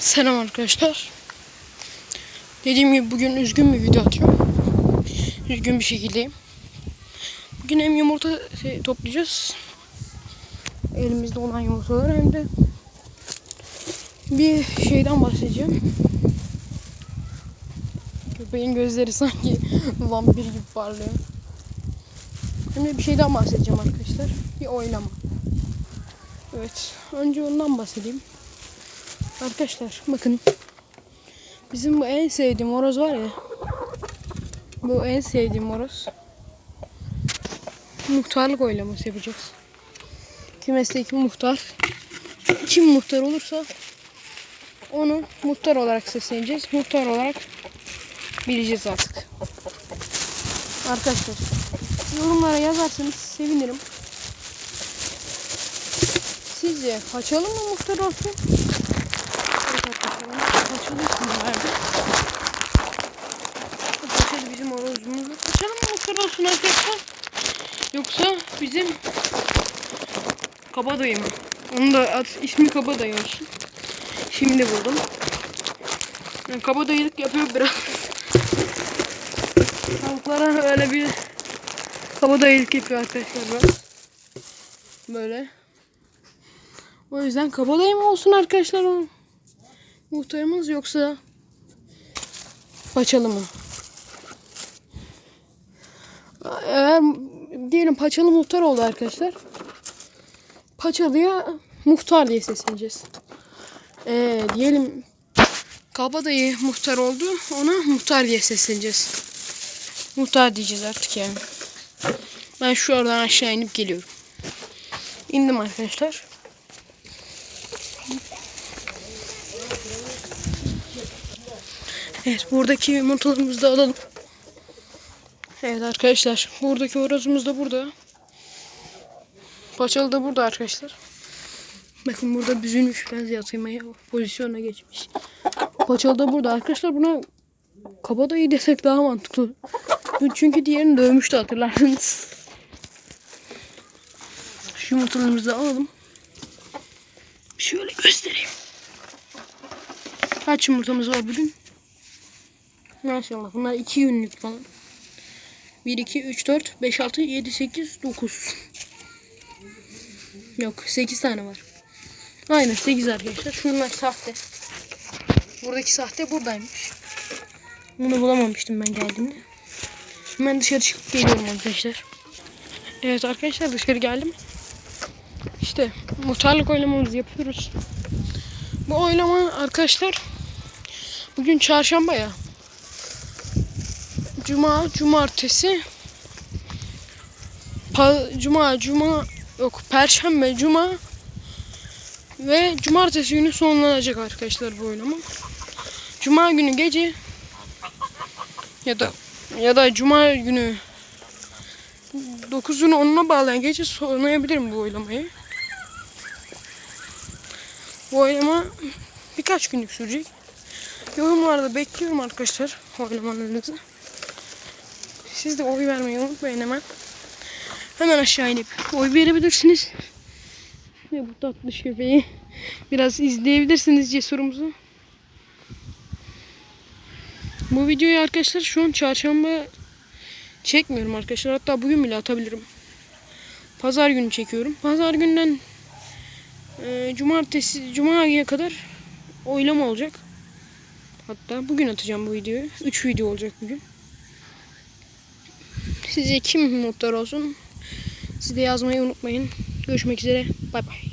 Selam arkadaşlar. Dediğim gibi bugün üzgün bir video atıyorum. Üzgün bir şekildeyim. Bugün hem yumurta şey, toplayacağız. Elimizde olan yumurtalar hem de bir şeyden bahsedeceğim. Köpeğin gözleri sanki vampir gibi parlıyor. Hem de bir şeyden bahsedeceğim arkadaşlar. Bir oylama. Evet. Önce ondan bahsedeyim. Arkadaşlar bakın. Bizim bu en sevdiğim horoz var ya. Bu en sevdiğim horoz. Muhtarlık oylaması yapacağız. Kümesteki muhtar. Kim muhtar olursa onu muhtar olarak sesleneceğiz. Muhtar olarak bileceğiz artık. Arkadaşlar yorumlara yazarsanız sevinirim. Sizce kaçalım mı muhtar olsun? Evet arkadaşlar kaçalım sizlerde. Kaçalım bizim horozumuzu. Kaçalım mı muhtar olsun arkadaşlar? Yoksa bizim kabadayı mı? Onun da ad, ismi kabadayı olsun. Şimdi buldum. Yani kabadayılık yapıyor biraz. Tavuklara öyle bir kabadayılık yapıyor arkadaşlar biraz. Böyle. O yüzden kabadayı mı olsun arkadaşlar o muhtarımız yoksa paçalı mı? Eğer diyelim paçalı muhtar oldu arkadaşlar. Paçalıya muhtar diye sesleneceğiz. Ee, diyelim kabadayı muhtar oldu ona muhtar diye sesleneceğiz. Muhtar diyeceğiz artık yani. Ben şu oradan aşağı inip geliyorum. İndim arkadaşlar. Evet buradaki yumurtalarımızı da alalım. Evet arkadaşlar buradaki horozumuz da burada. Paçalı da burada arkadaşlar. Bakın burada büzülmüş benzi yatırmaya pozisyona geçmiş. Paçalı da burada arkadaşlar buna kabadayı desek daha mantıklı. Çünkü diğerini dövmüştü hatırlarsınız. Şu yumurtalarımızı alalım. Şöyle göstereyim. Kaç yumurtamız var bugün? Maşallah bunlar 2 günlük falan. 1, 2, 3, 4, 5, 6, 7, 8, 9. Yok 8 tane var. Aynen 8 arkadaşlar. Şunlar sahte. Buradaki sahte buradaymış. Bunu bulamamıştım ben geldiğimde. Hemen dışarı çıkıp geliyorum arkadaşlar. Evet arkadaşlar dışarı geldim. İşte muhtarlık oylamamızı yapıyoruz. Bu oylama arkadaşlar bugün çarşamba ya. Cuma, cumartesi, pa, cuma, cuma yok perşembe, cuma ve cumartesi günü sonlanacak arkadaşlar bu oylama. Cuma günü gece ya da ya da cuma günü 9'unu 10'una bağlayan gece sonlayabilirim bu oylamayı. Bu oylama birkaç günlük sürecek. Yorumlarda bekliyorum arkadaşlar oylamanızı. Siz de oy vermeyi unutmayın hemen. Hemen aşağı inip oy verebilirsiniz. Ve bu tatlı köpeği biraz izleyebilirsiniz cesurumuzu. Bu videoyu arkadaşlar şu an çarşamba çekmiyorum arkadaşlar. Hatta bugün bile atabilirim. Pazar günü çekiyorum. Pazar günden e, cumartesi cumaya kadar oylama olacak. Hatta bugün atacağım bu videoyu. 3 video olacak bugün. Sizce kim muhtar olsun? Siz de yazmayı unutmayın. Görüşmek üzere. Bay bay.